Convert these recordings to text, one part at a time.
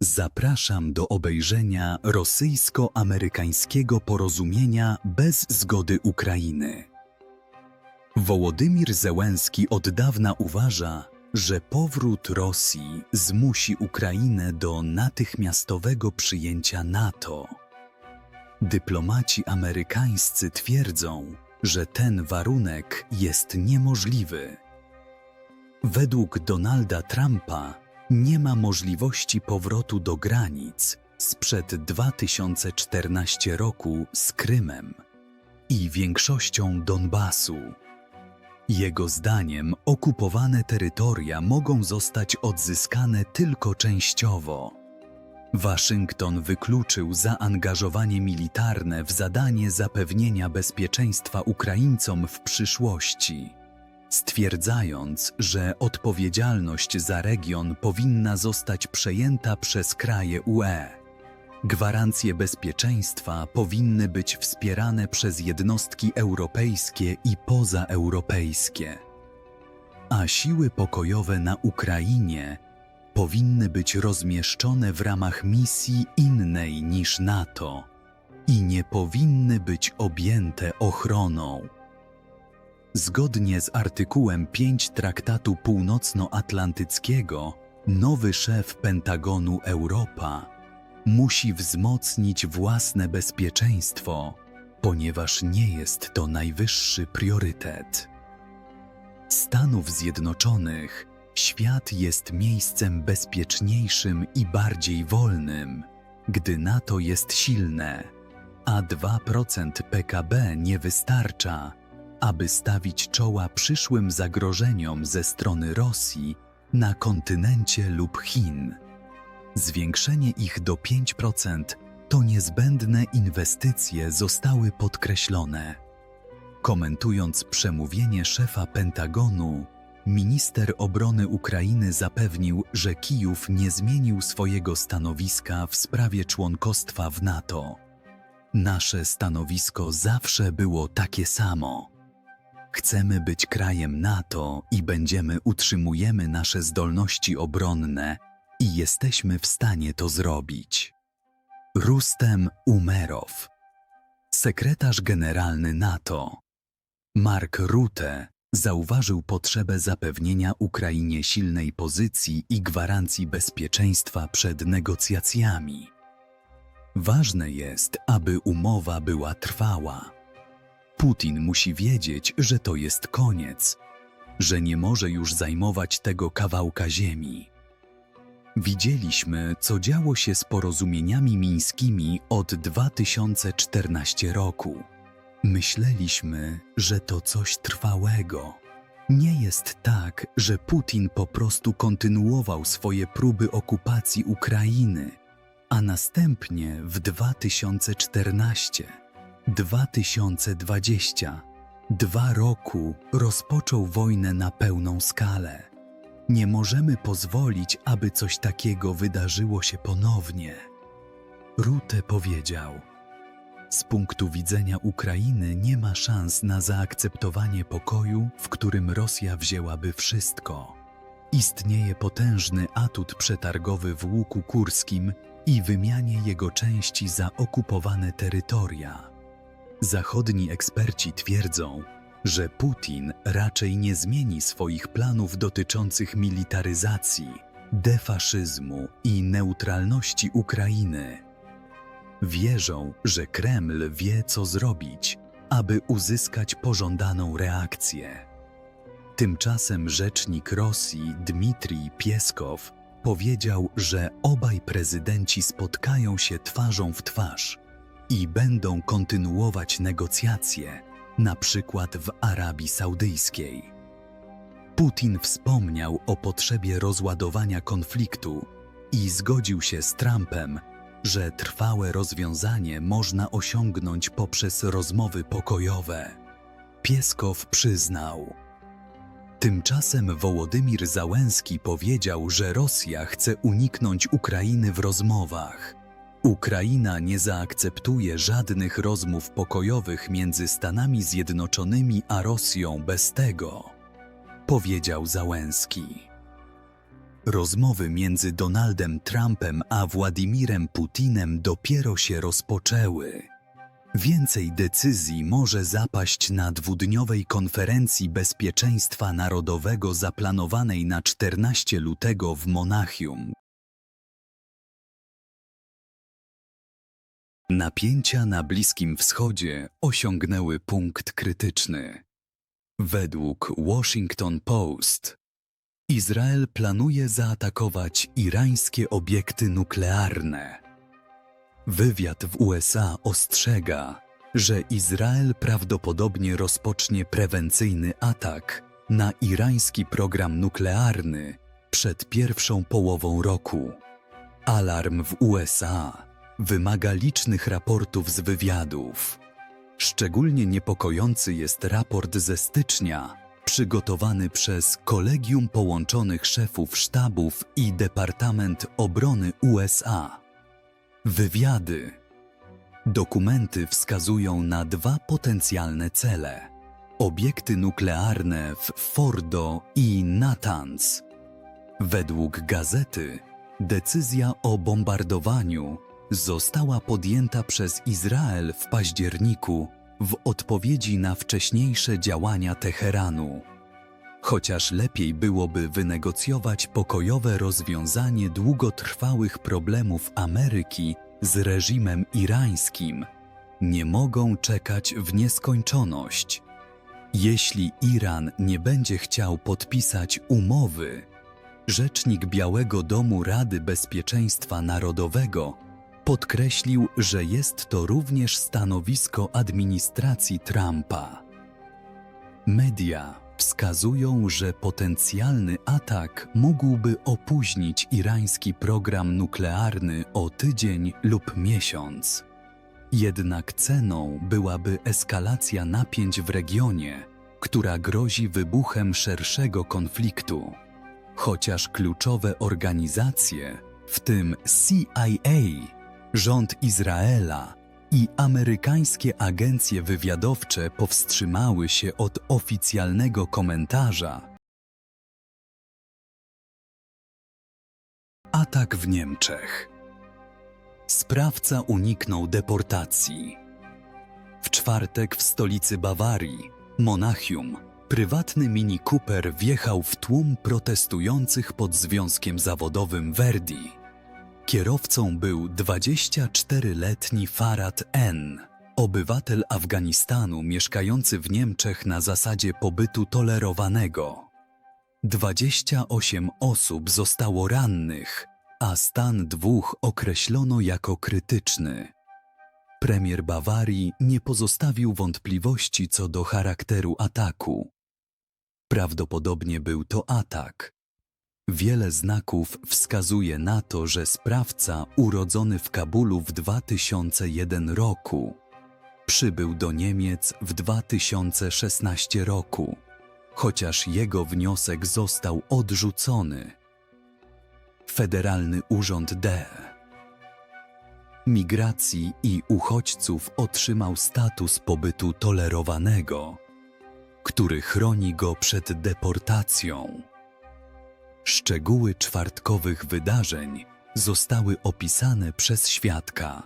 Zapraszam do obejrzenia rosyjsko-amerykańskiego porozumienia bez zgody Ukrainy. Wołodymir Zełenski od dawna uważa, że powrót Rosji zmusi Ukrainę do natychmiastowego przyjęcia NATO. Dyplomaci amerykańscy twierdzą, że ten warunek jest niemożliwy. Według Donalda Trumpa nie ma możliwości powrotu do granic sprzed 2014 roku z Krymem i większością Donbasu. Jego zdaniem okupowane terytoria mogą zostać odzyskane tylko częściowo. Waszyngton wykluczył zaangażowanie militarne w zadanie zapewnienia bezpieczeństwa Ukraińcom w przyszłości, stwierdzając, że odpowiedzialność za region powinna zostać przejęta przez kraje UE. Gwarancje bezpieczeństwa powinny być wspierane przez jednostki europejskie i pozaeuropejskie, a siły pokojowe na Ukrainie powinny być rozmieszczone w ramach misji innej niż NATO i nie powinny być objęte ochroną. Zgodnie z artykułem 5 Traktatu Północnoatlantyckiego, nowy szef Pentagonu Europa musi wzmocnić własne bezpieczeństwo, ponieważ nie jest to najwyższy priorytet. Stanów Zjednoczonych świat jest miejscem bezpieczniejszym i bardziej wolnym, gdy NATO jest silne, a 2% PKB nie wystarcza, aby stawić czoła przyszłym zagrożeniom ze strony Rosji na kontynencie lub Chin. Zwiększenie ich do 5% to niezbędne inwestycje zostały podkreślone. Komentując przemówienie szefa Pentagonu, minister obrony Ukrainy zapewnił, że Kijów nie zmienił swojego stanowiska w sprawie członkostwa w NATO. Nasze stanowisko zawsze było takie samo. Chcemy być krajem NATO i będziemy utrzymujemy nasze zdolności obronne i jesteśmy w stanie to zrobić. Rustem Umerow, sekretarz generalny NATO, Mark Rutte zauważył potrzebę zapewnienia Ukrainie silnej pozycji i gwarancji bezpieczeństwa przed negocjacjami. Ważne jest, aby umowa była trwała. Putin musi wiedzieć, że to jest koniec, że nie może już zajmować tego kawałka ziemi. Widzieliśmy, co działo się z porozumieniami mińskimi od 2014 roku. Myśleliśmy, że to coś trwałego. Nie jest tak, że Putin po prostu kontynuował swoje próby okupacji Ukrainy, a następnie w 2014, 2020, dwa roku rozpoczął wojnę na pełną skalę. Nie możemy pozwolić, aby coś takiego wydarzyło się ponownie. Rutte powiedział: Z punktu widzenia Ukrainy nie ma szans na zaakceptowanie pokoju, w którym Rosja wzięłaby wszystko. Istnieje potężny atut przetargowy w łuku kurskim i wymianie jego części za okupowane terytoria. Zachodni eksperci twierdzą, że Putin raczej nie zmieni swoich planów dotyczących militaryzacji, defaszyzmu i neutralności Ukrainy. Wierzą, że Kreml wie, co zrobić, aby uzyskać pożądaną reakcję. Tymczasem rzecznik Rosji Dmitrij Pieskow powiedział, że obaj prezydenci spotkają się twarzą w twarz i będą kontynuować negocjacje, na przykład w Arabii Saudyjskiej. Putin wspomniał o potrzebie rozładowania konfliktu i zgodził się z Trumpem, że trwałe rozwiązanie można osiągnąć poprzez rozmowy pokojowe. Pieskow przyznał. Tymczasem Wołodymir Załęski powiedział, że Rosja chce uniknąć Ukrainy w rozmowach. Ukraina nie zaakceptuje żadnych rozmów pokojowych między Stanami Zjednoczonymi a Rosją bez tego, powiedział Załęski. Rozmowy między Donaldem Trumpem a Władimirem Putinem dopiero się rozpoczęły. Więcej decyzji może zapaść na dwudniowej konferencji bezpieczeństwa narodowego zaplanowanej na 14 lutego w Monachium. Napięcia na Bliskim Wschodzie osiągnęły punkt krytyczny. Według Washington Post Izrael planuje zaatakować irańskie obiekty nuklearne. Wywiad w USA ostrzega, że Izrael prawdopodobnie rozpocznie prewencyjny atak na irański program nuklearny przed pierwszą połową roku. Alarm w USA wymaga licznych raportów z wywiadów. Szczególnie niepokojący jest raport ze stycznia, przygotowany przez Kolegium Połączonych Szefów Sztabów i Departament Obrony USA. Wywiady. Dokumenty wskazują na dwa potencjalne cele: obiekty nuklearne w Fordo i Natanz. Według gazety, decyzja o bombardowaniu została podjęta przez Izrael w październiku w odpowiedzi na wcześniejsze działania Teheranu. Chociaż lepiej byłoby wynegocjować pokojowe rozwiązanie długotrwałych problemów Ameryki z reżimem irańskim, nie mogą czekać w nieskończoność. Jeśli Iran nie będzie chciał podpisać umowy, rzecznik Białego Domu Rady Bezpieczeństwa Narodowego podkreślił, że jest to również stanowisko administracji Trumpa. Media wskazują, że potencjalny atak mógłby opóźnić irański program nuklearny o tydzień lub miesiąc. Jednak ceną byłaby eskalacja napięć w regionie, która grozi wybuchem szerszego konfliktu. Chociaż kluczowe organizacje, w tym CIA, rząd Izraela i amerykańskie agencje wywiadowcze powstrzymały się od oficjalnego komentarza. Atak w Niemczech. Sprawca uniknął deportacji. W czwartek w stolicy Bawarii, Monachium, prywatny Mini Cooper wjechał w tłum protestujących pod związkiem zawodowym Verdi. Kierowcą był 24-letni Farad N., obywatel Afganistanu mieszkający w Niemczech na zasadzie pobytu tolerowanego. 28 osób zostało rannych, a stan dwóch określono jako krytyczny. Premier Bawarii nie pozostawił wątpliwości co do charakteru ataku. Prawdopodobnie był to atak, Wiele znaków wskazuje na to, że sprawca, urodzony w Kabulu w 2001 roku, przybył do Niemiec w 2016 roku, chociaż jego wniosek został odrzucony. Federalny Urząd D. Migracji i Uchodźców otrzymał status pobytu tolerowanego, który chroni go przed deportacją. Szczegóły czwartkowych wydarzeń zostały opisane przez świadka.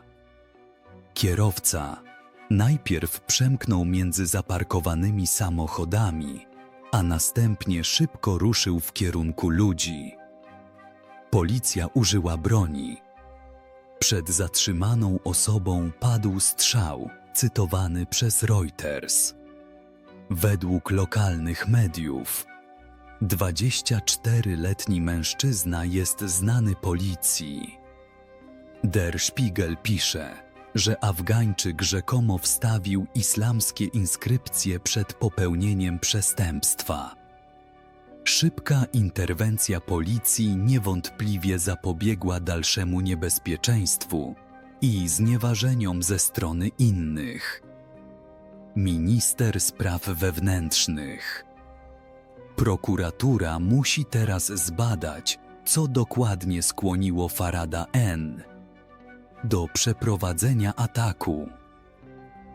Kierowca najpierw przemknął między zaparkowanymi samochodami, a następnie szybko ruszył w kierunku ludzi. Policja użyła broni. Przed zatrzymaną osobą padł strzał, cytowany przez Reuters. Według lokalnych mediów, 24-letni mężczyzna jest znany policji. Der Spiegel pisze, że Afgańczyk rzekomo wstawił islamskie inskrypcje przed popełnieniem przestępstwa. Szybka interwencja policji niewątpliwie zapobiegła dalszemu niebezpieczeństwu i znieważeniom ze strony innych. Minister Spraw Wewnętrznych Prokuratura musi teraz zbadać, co dokładnie skłoniło Farada N. do przeprowadzenia ataku.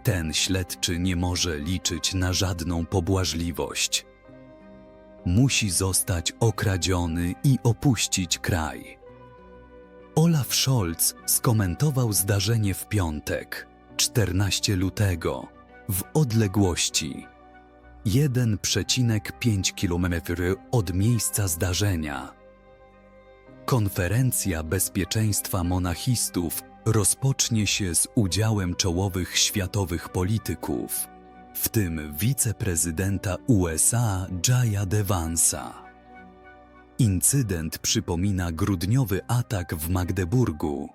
Ten śledczy nie może liczyć na żadną pobłażliwość. musi zostać okradziony i opuścić kraj. Olaf Scholz skomentował zdarzenie w piątek, 14 lutego, w odległości 1,5 km od miejsca zdarzenia. Konferencja bezpieczeństwa monachistów rozpocznie się z udziałem czołowych światowych polityków, w tym wiceprezydenta USA Jaya Devansa. Incydent przypomina grudniowy atak w Magdeburgu,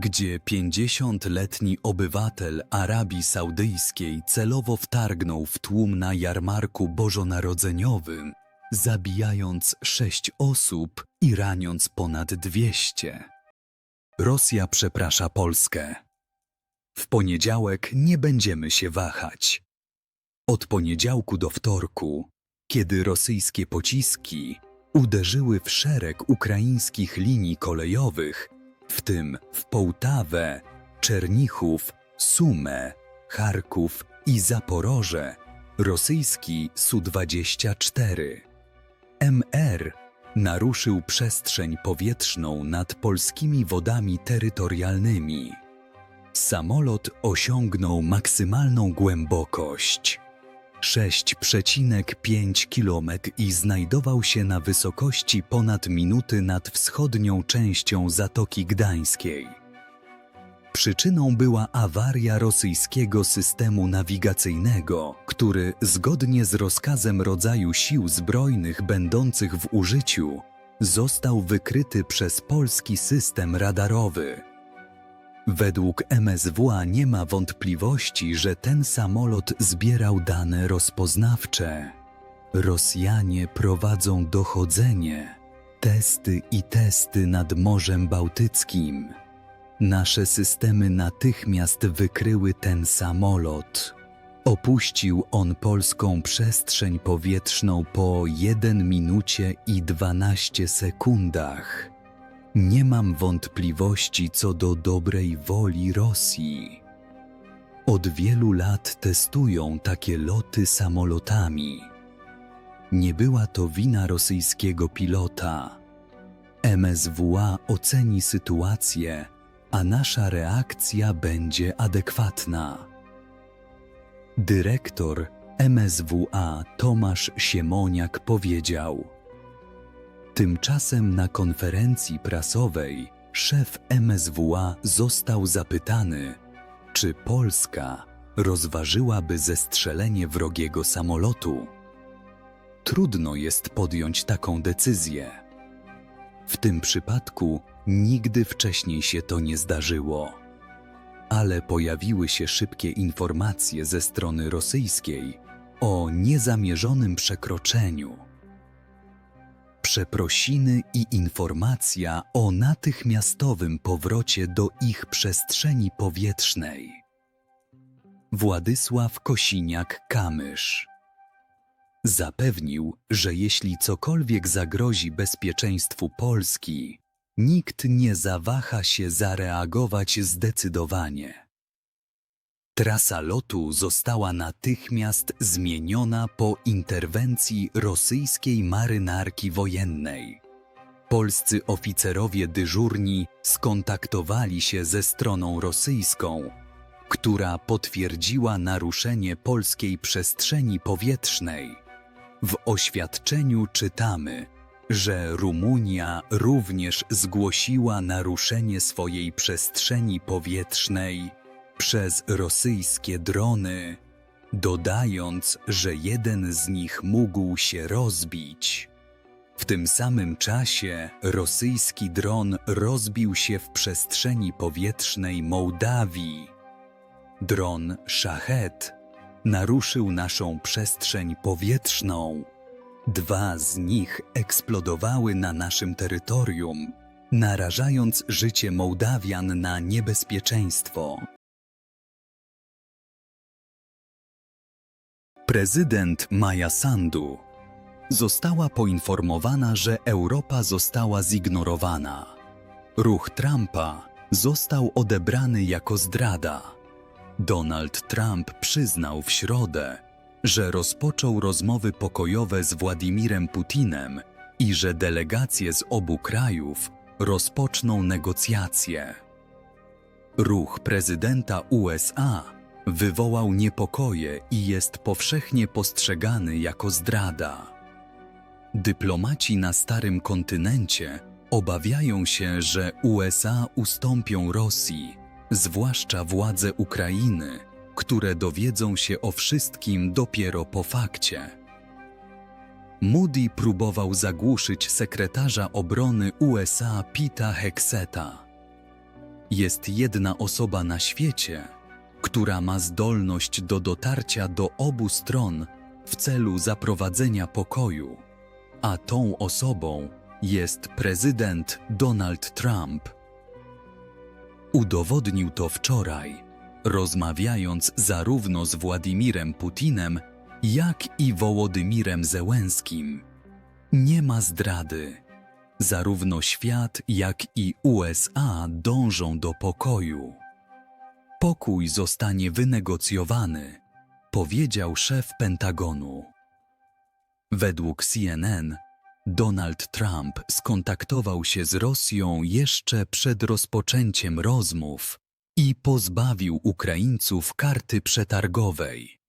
gdzie 50-letni obywatel Arabii Saudyjskiej celowo wtargnął w tłum na jarmarku bożonarodzeniowym, zabijając sześć osób i raniąc ponad 200. Rosja przeprasza Polskę. W poniedziałek nie będziemy się wahać. Od poniedziałku do wtorku, kiedy rosyjskie pociski uderzyły w szereg ukraińskich linii kolejowych, w tym w Połtawę, Czernichów, Sumę, Charków i Zaporoże, rosyjski Su-24. MR naruszył przestrzeń powietrzną nad polskimi wodami terytorialnymi. Samolot osiągnął maksymalną głębokość 6,5 km i znajdował się na wysokości ponad minuty nad wschodnią częścią Zatoki Gdańskiej. Przyczyną była awaria rosyjskiego systemu nawigacyjnego, który zgodnie z rozkazem rodzaju sił zbrojnych będących w użyciu został wykryty przez polski system radarowy. Według MSWA nie ma wątpliwości, że ten samolot zbierał dane rozpoznawcze. Rosjanie prowadzą dochodzenie, testy i testy nad Morzem Bałtyckim. Nasze systemy natychmiast wykryły ten samolot. Opuścił on polską przestrzeń powietrzną po 1 minucie i 12 sekundach. Nie mam wątpliwości co do dobrej woli Rosji. Od wielu lat testują takie loty samolotami. Nie była to wina rosyjskiego pilota. MSWA oceni sytuację, a nasza reakcja będzie adekwatna. Dyrektor MSWA Tomasz Siemoniak powiedział: Tymczasem na konferencji prasowej szef MSWA został zapytany, czy Polska rozważyłaby zestrzelenie wrogiego samolotu. Trudno jest podjąć taką decyzję. W tym przypadku nigdy wcześniej się to nie zdarzyło. Ale pojawiły się szybkie informacje ze strony rosyjskiej o niezamierzonym przekroczeniu przeprosiny i informacja o natychmiastowym powrocie do ich przestrzeni powietrznej. Władysław Kosiniak-Kamysz zapewnił, że jeśli cokolwiek zagrozi bezpieczeństwu Polski, nikt nie zawaha się zareagować zdecydowanie. Trasa lotu została natychmiast zmieniona po interwencji rosyjskiej marynarki wojennej. Polscy oficerowie dyżurni skontaktowali się ze stroną rosyjską, która potwierdziła naruszenie polskiej przestrzeni powietrznej. W oświadczeniu czytamy, że Rumunia również zgłosiła naruszenie swojej przestrzeni powietrznej przez rosyjskie drony, dodając, że jeden z nich mógł się rozbić. W tym samym czasie rosyjski dron rozbił się w przestrzeni powietrznej Mołdawii. Dron Szachet naruszył naszą przestrzeń powietrzną. Dwa z nich eksplodowały na naszym terytorium, narażając życie Mołdawian na niebezpieczeństwo. Prezydent Maja Sandu została poinformowana, że Europa została zignorowana. Ruch Trumpa został odebrany jako zdrada. Donald Trump przyznał w środę, że rozpoczął rozmowy pokojowe z Władimirem Putinem i że delegacje z obu krajów rozpoczną negocjacje. Ruch prezydenta USA wywołał niepokoje i jest powszechnie postrzegany jako zdrada. Dyplomaci na Starym Kontynencie obawiają się, że USA ustąpią Rosji, zwłaszcza władze Ukrainy, które dowiedzą się o wszystkim dopiero po fakcie. Moody próbował zagłuszyć sekretarza obrony USA Pita Hexeta. Jest jedna osoba na świecie, która ma zdolność do dotarcia do obu stron w celu zaprowadzenia pokoju, a tą osobą jest prezydent Donald Trump. Udowodnił to wczoraj, rozmawiając zarówno z Władimirem Putinem, jak i Wołodymirem Zełenskim. Nie ma zdrady. Zarówno świat, jak i USA dążą do pokoju. Pokój zostanie wynegocjowany, powiedział szef Pentagonu. Według CNN Donald Trump skontaktował się z Rosją jeszcze przed rozpoczęciem rozmów i pozbawił Ukraińców karty przetargowej.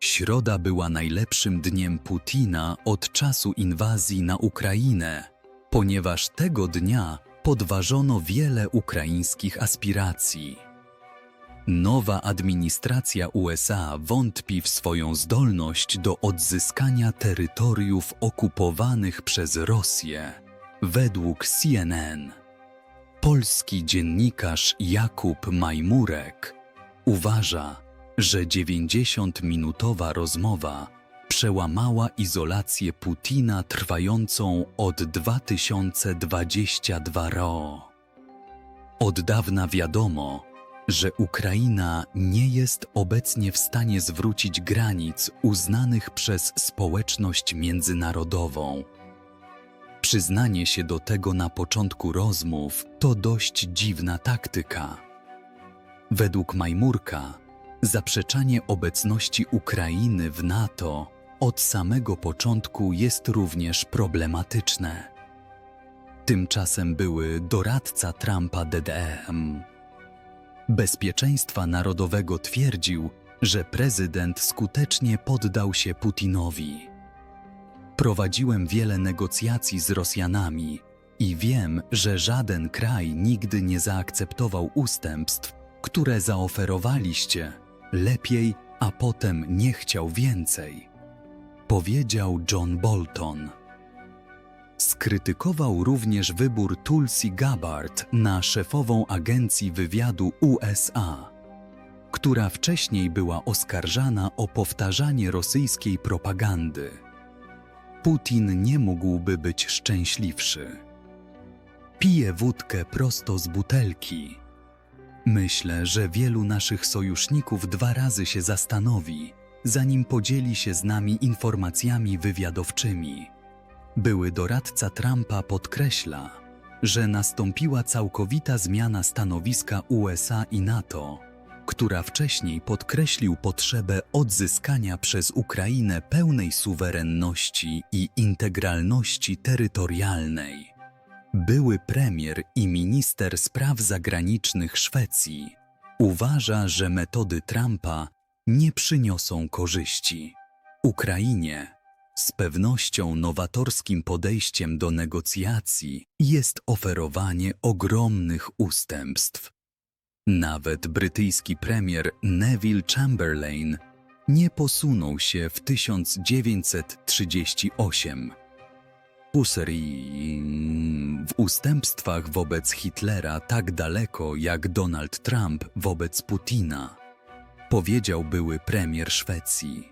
Środa była najlepszym dniem Putina od czasu inwazji na Ukrainę, ponieważ tego dnia podważono wiele ukraińskich aspiracji. Nowa administracja USA wątpi w swoją zdolność do odzyskania terytoriów okupowanych przez Rosję, według CNN. Polski dziennikarz Jakub Majmurek uważa, że 90-minutowa rozmowa przełamała izolację Putina trwającą od 2022 ro. Od dawna wiadomo, że Ukraina nie jest obecnie w stanie zwrócić granic uznanych przez społeczność międzynarodową. Przyznanie się do tego na początku rozmów to dość dziwna taktyka. Według Majmurka, zaprzeczanie obecności Ukrainy w NATO od samego początku jest również problematyczne. Tymczasem były doradca Trumpa DDM Bezpieczeństwa Narodowego twierdził, że prezydent skutecznie poddał się Putinowi. Prowadziłem wiele negocjacji z Rosjanami i wiem, że żaden kraj nigdy nie zaakceptował ustępstw, które zaoferowaliście. Lepiej, a potem nie chciał więcej. Powiedział John Bolton. Skrytykował również wybór Tulsi Gabbard na szefową agencji wywiadu USA, która wcześniej była oskarżana o powtarzanie rosyjskiej propagandy. Putin nie mógłby być szczęśliwszy. Pije wódkę prosto z butelki. Myślę, że wielu naszych sojuszników dwa razy się zastanowi, zanim podzieli się z nami informacjami wywiadowczymi. Były doradca Trumpa podkreśla, że nastąpiła całkowita zmiana stanowiska USA i NATO, która wcześniej podkreślił potrzebę odzyskania przez Ukrainę pełnej suwerenności i integralności terytorialnej. Były premier i minister spraw zagranicznych Szwecji uważa, że metody Trumpa nie przyniosą korzyści. Ukrainie z pewnością nowatorskim podejściem do negocjacji jest oferowanie ogromnych ustępstw. Nawet brytyjski premier Neville Chamberlain nie posunął się w 1938. Hussein w ustępstwach wobec Hitlera tak daleko jak Donald Trump wobec Putina, powiedział były premier Szwecji.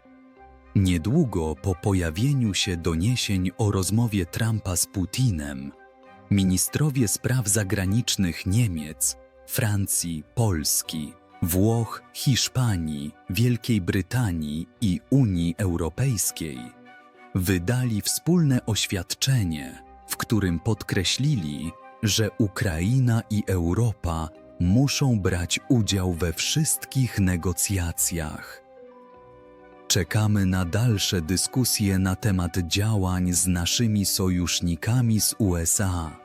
Niedługo po pojawieniu się doniesień o rozmowie Trumpa z Putinem, ministrowie spraw zagranicznych Niemiec, Francji, Polski, Włoch, Hiszpanii, Wielkiej Brytanii i Unii Europejskiej wydali wspólne oświadczenie, w którym podkreślili, że Ukraina i Europa muszą brać udział we wszystkich negocjacjach. Czekamy na dalsze dyskusje na temat działań z naszymi sojusznikami z USA.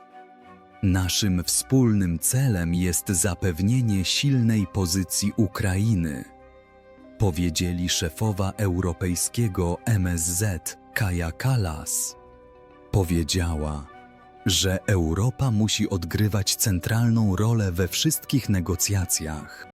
Naszym wspólnym celem jest zapewnienie silnej pozycji Ukrainy, powiedzieli szefowa europejskiego MSZ Kaja Kalas. Powiedziała, że Europa musi odgrywać centralną rolę we wszystkich negocjacjach.